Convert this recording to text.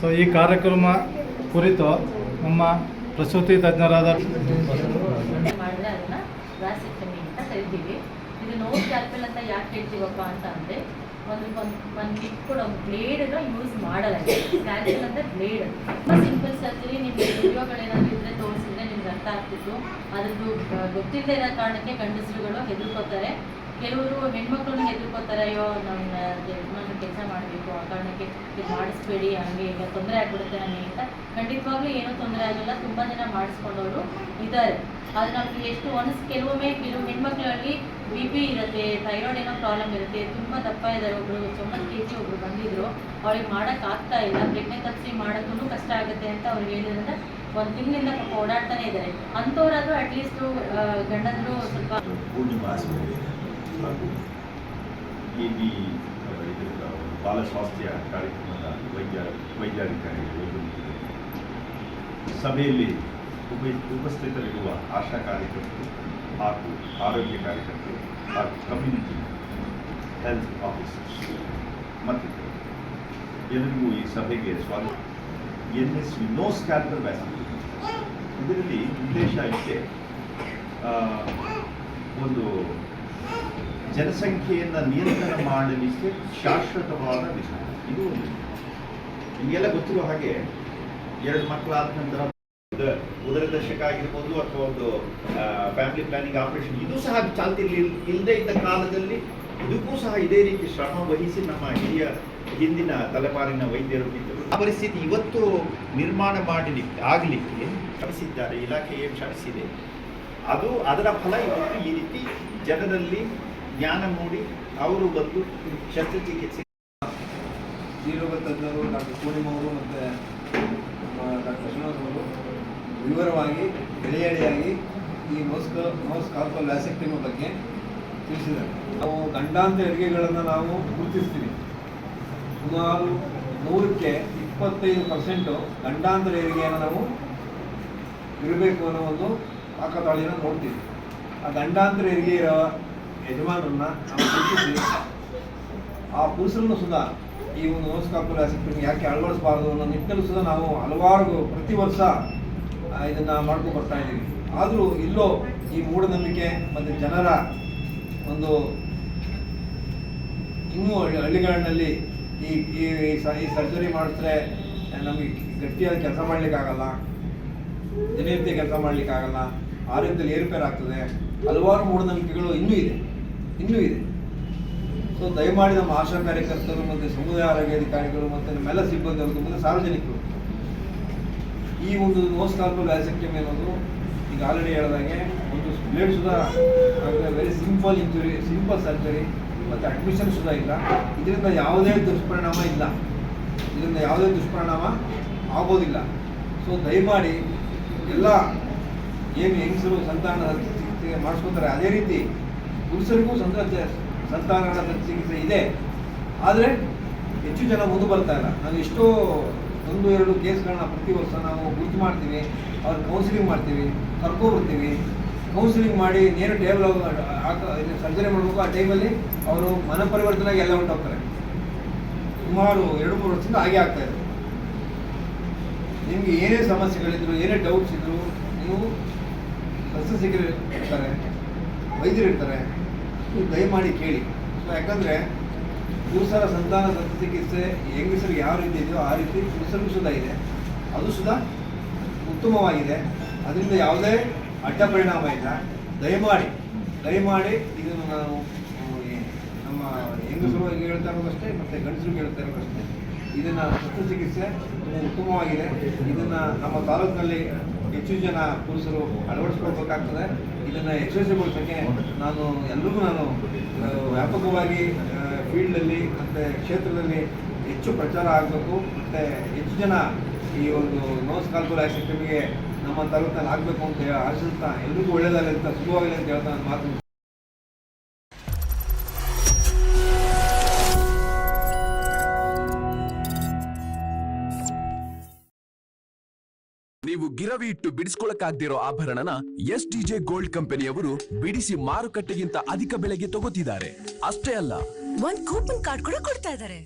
So ಈ ಕಾರ್ಯಕ್ರಮ ಕುರಿತು ನಮ್ಮ ಪ್ರಸೂತಿ ತಜ್ಞರಾದ ಅಂತ ಕರಿತೀವಿ. ಇದು ನೋವು ಸ್ಕ್ಯಾಲ್ಪೆಲ್ ಅಂತ ಯಾಕೆ ಹೇಳ್ತೀವಪ್ಪ ಅಂತ ಅಂದ್ರೆ, ಒಂದು ಒಂದು ಟಿಪ್ ಕೂಡ, ಒಂದು ಯೂಸ್ ಮಾಡಲ್ಲ ಸ್ಕ್ಯಾಲ್ಪೆಲ್ ಅಂತ ಬ್ಲೇಡ್ ತುಂಬ ಸಿಂಪಲ್ ಸರ್ಜರಿ ನಿಮಗೆ ವಿಡಿಯೋಗಳೇನಾದ್ರು ಇದ್ರೆ ತೋರಿಸಿದ್ರೆ ನಿಮ್ಗೆ ಅರ್ಥ ಆಗ್ತಿತ್ತು. ಅದ್ರದ್ದು ಗೊತ್ತಿಲ್ಲದೆ ಇರೋ ಕಾರಣಕ್ಕೆ ಗಂಡಸರುಗಳು ಹೆದರ್ಕೋತಾರೆ. ಕೆಲವರು ಹೆಣ್ಮಕ್ಳನ್ನ ಹೆದರ್ಕೋತಾರೆ, ಅಯ್ಯೋ ನನ್ನ ಕಾರಣಕ್ಕೆ ಇದು ಮಾಡಿಸ್ಬೇಡಿ, ಹಂಗೆ ಈಗ ತೊಂದರೆ ಆಗ್ಬಿಡುತ್ತೆ ನನಗೆ ಅಂತ. ಖಂಡಿತವಾಗ್ಲೂ ಏನೂ ತೊಂದರೆ ಆಗಿಲ್ಲ, ತುಂಬ ಜನ ಮಾಡಿಸ್ಕೊಂಡವರು ಇದ್ದಾರೆ. ಅದು ನಮಗೆ ಎಷ್ಟು ಒನ್ಸ್ ಕೆಲವೊಮ್ಮೆ ಕೆಲವು ಹೆಣ್ಮಕ್ಳಲ್ಲಿ ಬಿ ಪಿ ಇರುತ್ತೆ ಥೈರಾಯ್ಡ್ ಏನೋ ಪ್ರಾಬ್ಲಮ್ ಇರುತ್ತೆ, ತುಂಬ ದಪ್ಪ ಇದ್ದಾರೆ ಒಬ್ರು ತೊಂಬತ್ತು ಕೆ ಜಿ ಒಬ್ರು ಬಂದಿದ್ರು, ಅವ್ರಿಗೆ ಮಾಡೋಕ್ಕಾಗ್ತಾ ಇಲ್ಲ ಪ್ರಜ್ಞೆ ತಪ್ಪಿಸಿ ಮಾಡೋಕ್ಕೂ ಕಷ್ಟ ಆಗುತ್ತೆ ಅಂತ ಅವ್ರಿಗೆ ಹೇಳಿದ್ರಿಂದ ಒಂದು ತಿಂಗಳಿಂದ ಪಾಪ ಓಡಾಡ್ತಾನೆ ಇದ್ದಾರೆ. ಅಂಥವ್ರಾದ್ರೂ ಅಟ್ಲೀಸ್ಟು ಗಂಡಂದ್ರು ಸ್ವಲ್ಪ ಪೂರ್ಣಿಮಾ ಆಸ್ಪತ್ರೆ ಹಾಗೂ ಎ ಬಿ ಇದರ ಬಾಲ ಸ್ವಾಸ್ಥ್ಯ ಕಾರ್ಯಕ್ರಮದ ವೈದ್ಯ ವೈದ್ಯಾಧಿಕಾರಿಗಳು ಸಭೆಯಲ್ಲಿ ಉಪ ಉಪಸ್ಥಿತರಿರುವ ಆಶಾ ಕಾರ್ಯಕರ್ತರು ಹಾಗೂ ಆರೋಗ್ಯ ಕಾರ್ಯಕರ್ತರು ಹಾಗೂ ಕಮ್ಯುನಿಟಿ ಹೆಲ್ತ್ ಆಫೀಸರ್ಸ್ ಮತ್ತು ಎಲ್ಲರಿಗೂ ಈ ಸಭೆಗೆ ಸ್ವಾಗತ. N S no scalpel vaccine ಇದರಲ್ಲಿ ಉದ್ದೇಶ ಒಂದು ಜನಸಂಖ್ಯೆಯನ್ನು ನಿಯಂತ್ರಣ ಮಾಡಲಿಕ್ಕೆ ಶಾಶ್ವತವಾದ ವಿಧಾನ. ಇದು ಒಂದು ನಿಮಗೆಲ್ಲ ಗೊತ್ತಿರೋ ಹಾಗೆ ಎರಡು ಮಕ್ಕಳಾದ ನಂತರ ಉದರ ದರ್ಶಕ ಆಗಿರ್ಬೋದು ಅಥವಾ ಒಂದು ಫ್ಯಾಮಿಲಿ ಪ್ಲಾನಿಂಗ್ ಆಪರೇಷನ್ ಇದು ಸಹ ಚಾಲ್ತಿ ಇಲ್ಲದೆ ಇದ್ದ ಕಾಲದಲ್ಲಿ ಇದಕ್ಕೂ ಸಹ ಇದೇ ರೀತಿ ಶ್ರಮ ವಹಿಸಿ ನಮ್ಮ ಹಿರಿಯ ಹಿಂದಿನ ತಲೆಮಾರಿನ ವೈದ್ಯರು ಇದ್ದರು ಆ ಪರಿಸ್ಥಿತಿ ಇವತ್ತು ನಿರ್ಮಾಣ ಮಾಡಲಿಕ್ಕೆ, ಆಗಲಿಕ್ಕೆ ಶ್ರಮಿಸಿದ್ದಾರೆ. ಇಲಾಖೆ ಏನು ಶ್ರಮಿಸಿದೆ? ಅದು ಅದರ ಫಲ ಇವತ್ತು ಈ ರೀತಿ ಜನರಲ್ಲಿ ಜ್ಞಾನ ಮೂಡಿ ಅವರು ಬಂದು ಶಸ್ತ್ರಚಿಕಿತ್ಸೆ ಜೀರೋಗ ತಜ್ಞರು ಡಾಕ್ಟರ್ ಪೂರ್ಣಿಮಾ ಅವರು ಮತ್ತು ಡಾಕ್ಟರ್ ಶ್ರೀನಿವಾಸ್ ಅವರು ವಿವರವಾಗಿ ಎಳೆ ಈ ನೋಸ್ಕ ನೋಸ್ ಕಾಲ್ಕೋಲ್ ವ್ಯಾಸೆಕ್ಟಮಿ ಬಗ್ಗೆ ತಿಳಿಸಿದ್ದಾರೆ. ನಾವು ಗಂಡಾಂತ ಹೆರಿಗೆಗಳನ್ನು ನಾವು ಗುರುತಿಸ್ತೀವಿ. ಸುಮಾರು ನೂರಕ್ಕೆ ಇಪ್ಪತ್ತೈದು ಪರ್ಸೆಂಟು ಗಂಡಾಂತರ ಹೆರಿಗೆಯನ್ನು ನಾವು ಇರಬೇಕು ಅನ್ನೋ ಒಂದು ಪಾಕತಾಳಿಯನ್ನು ನೋಡ್ತೀವಿ. ಆ ಗಂಡಾಂತರ ಹೆರಿಗೆ ಇರೋ ಯಜಮಾನರನ್ನ ಆ ಪುರುಷರನ್ನು ಸುಧಾ ಈ ಒಂದು ನೋಸ್ಕಾಪುರ ಆಸಕ್ತಿಯನ್ನು ಯಾಕೆ ಅಳವಡಿಸಬಾರದು ಅನ್ನೋ ನಿಟ್ಟಿನಲ್ಲೂ ಸುಧಾ ನಾವು ಹಲವಾರು ಪ್ರತಿ ವರ್ಷ ಇದನ್ನು ಮಾಡ್ಕೊಂಡು ಬರ್ತಾ ಇದ್ದೀವಿ. ಆದರೂ ಇಲ್ಲೋ ಈ ಮೂಢನಂಬಿಕೆ ಮತ್ತು ಜನರ ಒಂದು ಇನ್ನೂ ಹಳ್ಳಿ- ಹಳ್ಳಿಗಳಲ್ಲಿ ಈ ಈ ಸರ್ಜರಿ ಮಾಡಿದ್ರೆ ನಮಗೆ ಗಟ್ಟಿಯಾದ ಕೆಲಸ ಮಾಡಲಿಕ್ಕಾಗಲ್ಲ, ದಿನನಿತ್ಯ ಕೆಲಸ ಮಾಡಲಿಕ್ಕಾಗಲ್ಲ, ಆರೋಗ್ಯದಲ್ಲಿ ಏರುಪೇರು ಆಗ್ತದೆ ಹಲವಾರು ಮೂಢನಂಬಿಕೆಗಳು ಇನ್ನೂ ಇದೆ ಇನ್ನೂ ಇದೆ. ಸೊ ದಯಮಾಡಿ ನಮ್ಮ ಆಶಾ ಕಾರ್ಯಕರ್ತರು ಮತ್ತು ಸಮುದಾಯ ಆರೋಗ್ಯಾಧಿಕಾರಿಗಳು ಮತ್ತು ನಮ್ಮೆಲ್ಲ ಸಿಬ್ಬಂದಿ ಅವರು ಮತ್ತು ಸಾರ್ವಜನಿಕರು. ಈ ಒಂದು ನೋಸ್ ಕಾರ್ಪಲ್ ವ್ಯಾಸಕ್ಯಮ್ ಅನ್ನೋದು ಈಗ ಆಲ್ರೆಡಿ ಹೇಳಿದಾಗೆ ಒಂದು blade Sudha very simple injury simple surgery ಮತ್ತು ಅಡ್ಮಿಷನ್ ಸುಧಾ ಇಲ್ಲ. ಇದರಿಂದ ಯಾವುದೇ ದುಷ್ಪರಿಣಾಮ ಇಲ್ಲ. ಇದರಿಂದ ಯಾವುದೇ ದುಷ್ಪರಿಣಾಮ ಆಗೋದಿಲ್ಲ. ಸೊ ದಯಮಾಡಿ ಎಲ್ಲ ಏನು ಹೆಂಗಸರು ಸಂತಾನ ಮಾಡಿಸ್ಕೊತಾರೆ. ಅದೇ ರೀತಿ ಪುರುಷರಿಗೂ ಸಂತ ಸಂತಾನಗಳ ಚಿಕಿತ್ಸೆ ಇದೆ. ಆದರೆ ಹೆಚ್ಚು ಜನ ಮುಂದೆ ಬರ್ತಾ ಇಲ್ಲ. ನಾವು ಎಷ್ಟೋ ಒಂದು, ಎರಡು ಕೇಸ್ಗಳನ್ನ ಪ್ರತಿ ವರ್ಷ ನಾವು ಗುರುತು ಮಾಡ್ತೀವಿ. ಅವ್ರ ಕೌನ್ಸಿಲಿಂಗ್ ಮಾಡ್ತೀವಿ ಕರ್ಕೊಬರ್ತೀವಿ ಕೌನ್ಸಿಲಿಂಗ್ ಮಾಡಿ ನೇರ ಟೇಬಲ್ ಸರ್ಜರಿ ಮಾಡಬೇಕು. ಆ ಟೈಮಲ್ಲಿ ಅವರು ಮನ ಪರಿವರ್ತನೆ ಎಲ್ಲ ಹೊಂಟೋಗ್ತಾರೆ ಸುಮಾರು ಎರಡು, ಮೂರು ವರ್ಷದಿಂದ ಹಾಗೆ ಆಗ್ತಾ ಇದೆ. ನಿಮಗೆ ಏನೇ ಸಮಸ್ಯೆಗಳಿದ್ರು, ಏನೇ ಡೌಟ್ಸ್ ಇದ್ರು, ನೀವು ಶಸ್ತ್ರಚಿಕಿತ್ಸೆ ಇರ್ತಾರೆ ವೈದ್ಯರು ಇರ್ತಾರೆ ನೀವು ದಯಮಾಡಿ ಕೇಳಿ. ಸೊ ಯಾಕಂದರೆ ಪುರುಷರ ಸಂತಾನ ಶಸ್ತ್ರಚಿಕಿತ್ಸೆ ಹೆಂಗಸರಿಗೆ ಯಾವ ರೀತಿ ಇದೆಯೋ ಆ ರೀತಿ ಪುರುಷರಿಗೂ ಸುಧಾ ಇದೆ. ಅದು ಸುಧಾ ಉತ್ತಮವಾಗಿದೆ. ಅದರಿಂದ ಯಾವುದೇ ಅಡ್ಡ ಪರಿಣಾಮ ಇಲ್ಲ. ದಯಮಾಡಿ ದಯಮಾಡಿ ಇದನ್ನು ನಾನು ನಮ್ಮ ಹೆಂಗಸರು ಹೇಳ್ತಾ ಇರೋದಷ್ಟೇ, ಮತ್ತು ಗಂಡಸರು ಹೇಳ್ತಾ ಇರೋದಷ್ಟೇ. ಇದನ್ನು ಶಸ್ತ್ರಚಿಕಿತ್ಸೆ ತುಂಬ ಉತ್ತಮವಾಗಿದೆ. ಇದನ್ನು ನಮ್ಮ ತಾಲೂಕಿನಲ್ಲಿ ಹೆಚ್ಚು ಜನ ಪುರುಷರು ಅಳವಡಿಸ್ಕೊಳ್ಬೇಕಾಗ್ತದೆ. ಇದನ್ನು ಯಶಸ್ವಿಗೊಳಿಸೋಕ್ಕೆ ನಾನು ಎಲ್ಲರಿಗೂ ನಾನು ವ್ಯಾಪಕವಾಗಿ ಫೀಲ್ಡಲ್ಲಿ ಮತ್ತು ಕ್ಷೇತ್ರದಲ್ಲಿ ಹೆಚ್ಚು ಪ್ರಚಾರ ಆಗಬೇಕು. ಮತ್ತು ಹೆಚ್ಚು ಜನ ಈ ಒಂದು ನೋಸ್ ಕಾಲ್ಪುರ ಸಿಸ್ಟಮ್ಗೆ ನಮ್ಮ ತರಗತಿಯಲ್ಲಿ ಆಗಬೇಕು ಅಂತ ಆಶಿಸ್ತಾ ಎಲ್ರಿಗೂ ಒಳ್ಳೆಯದಾಗಲಿ ಅಂತ ಶುಭವಾಗಲಿ ಅಂತ ಹೇಳ್ತಾ ನಾನು ಮಾತು ನೀವು ಗಿರವಿ ಇಟ್ಟು ಬಿಡಿಸ್ಕೊಳಕ್ಕಾಗ್ದಿರೋ ಆಭರಣನ ಎಸ್ ಡಿಜೆ ಗೋಲ್ಡ್ ಕಂಪನಿಯವರು ಬಿಡಿಸಿ ಮಾರುಕಟ್ಟೆಗಿಂತ ಅಧಿಕ ಬೆಲೆಗೆ ತಗೋತಿದ್ದಾರೆ. ಅಷ್ಟೇ ಅಲ್ಲ. ಒಂದ್ ಕೂಪನ್ ಕಾರ್ಡ್ ಕೂಡ ಕೊಡ್ತಾ ಇದಾರೆ.